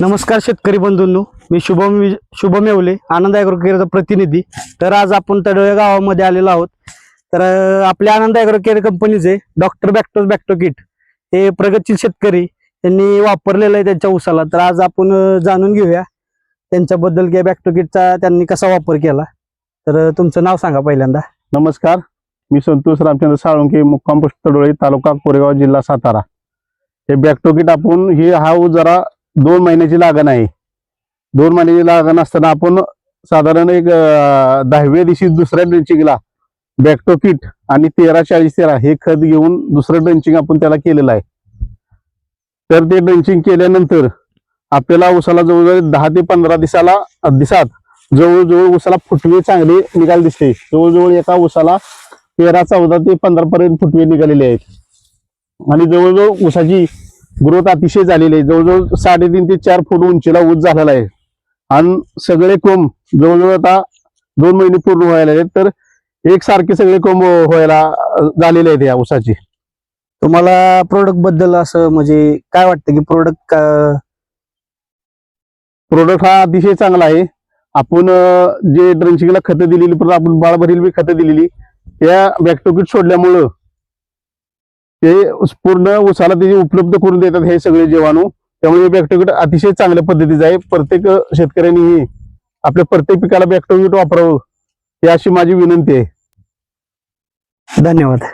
नमस्कार शेतकरी बंधूंनो मी शुभम वि- शुभम येवले आनंद ॲग्रोकेअरचा प्रतिनिधी. तर आज आपण तडोळे गावामध्ये आलेलो आहोत. तर आपल्या आनंद ॲग्रोकेअर कंपनीचे डॉक्टर बॅक्टोस बॅक्टो किट हे प्रगतशील शेतकरी यांनी वापरलेलं आहे त्यांच्या उसाला. तर आज आपण जाणून घेऊया त्यांच्याबद्दल की बॅक्टो किटचा त्यांनी कसा वापर केला. तर तुमचं नाव सांगा पहिल्यांदा. नमस्कार मी संतोष रामचंद्र साळुंके मुक्काम पोस्ट तडोळी तालुका कोरेगाव जिल्हा सातारा. हे बॅक्टोकिट आपण ही हा जरा दोन महिन्याची लागण आहे. दोन महिन्याची लागण असताना आपण साधारण एक दहाव्या दिवशी दुसऱ्या ड्रेंचिंगला बॅक्टोकिट आणि तेरा चाळीस तेरा हे खत घेऊन दुसरं ड्रेंचिंग आपण त्याला केलेलं आहे. तर ते ड्रेंचिंग केल्यानंतर आपल्याला उसाला जवळजवळ दहा ते पंधरा दिसाला दिसात. जवळजवळ उसाला फुटवे चांगले निघाले दिसते. जवळजवळ एका उसाला तेरा चौदा ते पंधरा पर्यंत फुटवे निघालेले आहेत. आणि जवळजवळ ऊसाची ग्रोथ अतिशय झालेली आहे. जवळजवळ साडेतीन ते चार फूट उंचीला ऊस झालेला आहे. आणि सगळे कोंब जवळजवळ आता दोन महिने पूर्ण व्हायला आहेत. तर एकसारखे सगळे कोंब व्हायला झालेले आहेत या ऊसाची. तुम्हाला प्रोडक्टबद्दल असं म्हणजे काय वाटतं की प्रोडक्ट प्रोडक्ट हा अतिशय चांगला आहे. आपण जे ड्रेंचिंगला खतं दिलेली परत आपण बाळभरील बी खतं दिलेली त्या बॅक्टोकिट सोडल्यामुळं ते पूर्ण उसाला ते उपलब्ध करून देतात हे सगळे जीवाणू त्यामुळे बॅक्टोकिट अतिशय चांगल्या पद्धतीचं आहे. प्रत्येक शेतकऱ्यांनी आपल्या प्रत्येक पिकाला बॅक्टोकिट वापरावं ही अशी माझी विनंती आहे. धन्यवाद.